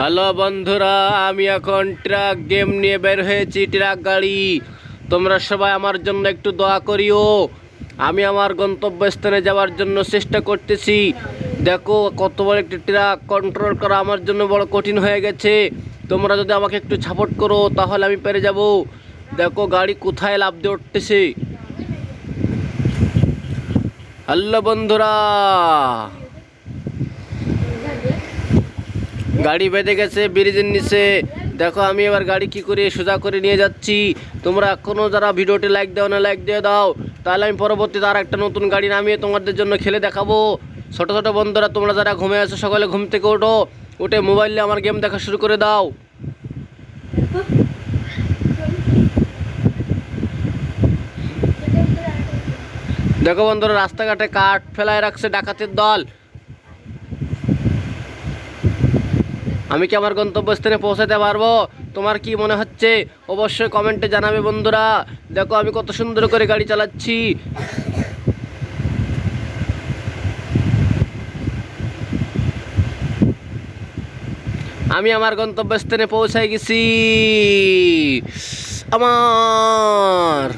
Hello বন্ধুরা, আমি এখন ট্রাক গেম নিয়ে বের হয়েছি, ট্রাক গাড়ি। তোমরা সবাই আমার জন্য একটু দোয়া করিও। আমি আমার গন্তব্যস্থানে যাওয়ার জন্য চেষ্টা করতেছি। দেখো, কত বড় একটি ট্রাক কন্ট্রোল করা আমার জন্য বড় কঠিন হয়ে গেছে। তোমরা যদি আমাকে একটু সাপোর্ট করো, তাহলে আমি পেরে যাব। দেখো, গাড়ি কোথায় লাভ দিয়ে উঠতেছে। হ্যালো বন্ধুরা। গাড়ি বেঁধে গেছে, ব্রিজের নিচে। দেখো, আমি এবার গাড়ি কি করে সোজা করে নিয়ে যাচ্ছি। তোমরা এখনও যারা ভিডিওটি লাইক দাও না লাইক দিয়ে দাও, তাহলে আমি পরবর্তীতে আর একটা নতুন গাড়ি নামিয়ে তোমাদের জন্য খেলে দেখাবো। ছোটো ছোটো বন্ধুরা, তোমরা যারা ঘুমে আছো, সকালে ঘুম থেকে ওঠো। উঠে মোবাইলে আমার গেম দেখা শুরু করে দাও। দেখো বন্ধুরা, রাস্তাঘাটে কাঠ ফেলায় রাখছে ডাকাতের দল। আমি কি আমার গন্তব্যস্থানে পৌঁছাতে পারব? তোমার কি মনে হচ্ছে? অবশ্যই কমেন্টে জানাবে বন্ধুরা। দেখো, আমি কত সুন্দর করে গাড়ি চালাচ্ছি। আমি আমার গন্তব্যস্থানে পৌঁছাই গেছি। আমার